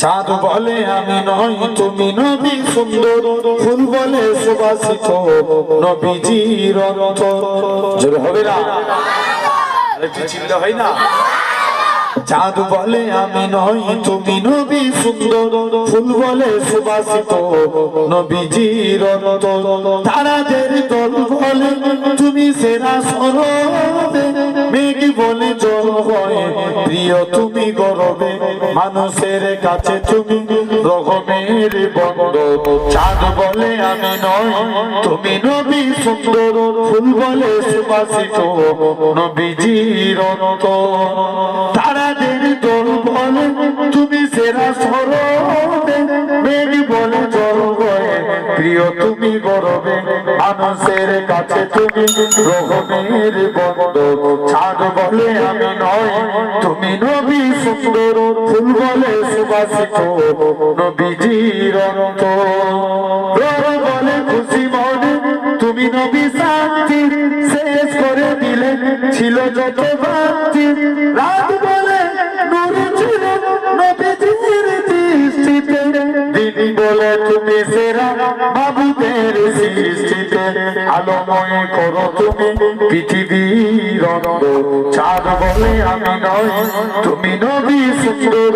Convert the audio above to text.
চাঁদ বলে আমি নই, তুমি নবী সুন্দর। ফুল বলে সুবাসিত নবীজির রক্ত জোর হবে না? চিল্লা হয় না? চাঁদ বলে আমি নই, তুমি নবী সুন্দর। ফুল বলে সুবাসিত নবীজির রক্ত তারাদের দল বলে, তুমি সেরা সরবে বলে জল হয়, প্রিয় তুমি গরবে, মানুষের কাছে তুমি রকমের বন্ধ। চাঁদ বলে আমি নয়, তুমি নবী সুন্দর, ফুল বলে সুবাসিত নবীজির রক্ত। তারাদের দল বলে, তুমি সেরা মেঘ বলে জল হয় প্রিয় তুমি গরবে মানুষের কাছে তুমি রকমের বন্ধ। চাঁদ বলে আমি নয়, তুমি নবী সুন্দর, ফুল বলে সুবাসিত, নবীজির রক্ত রোর বলে খুশি মনে, তুমি নবী শান্তি শেষ করে দিলে, ছিল যত রাত বলে দিন বলে তুমি সেরা বাবুদের সৃষ্টিতে আলোময় করো তুমি। পৃথিবীর চাঁদ বলে আমি নয়, তুমি নবী সুন্দর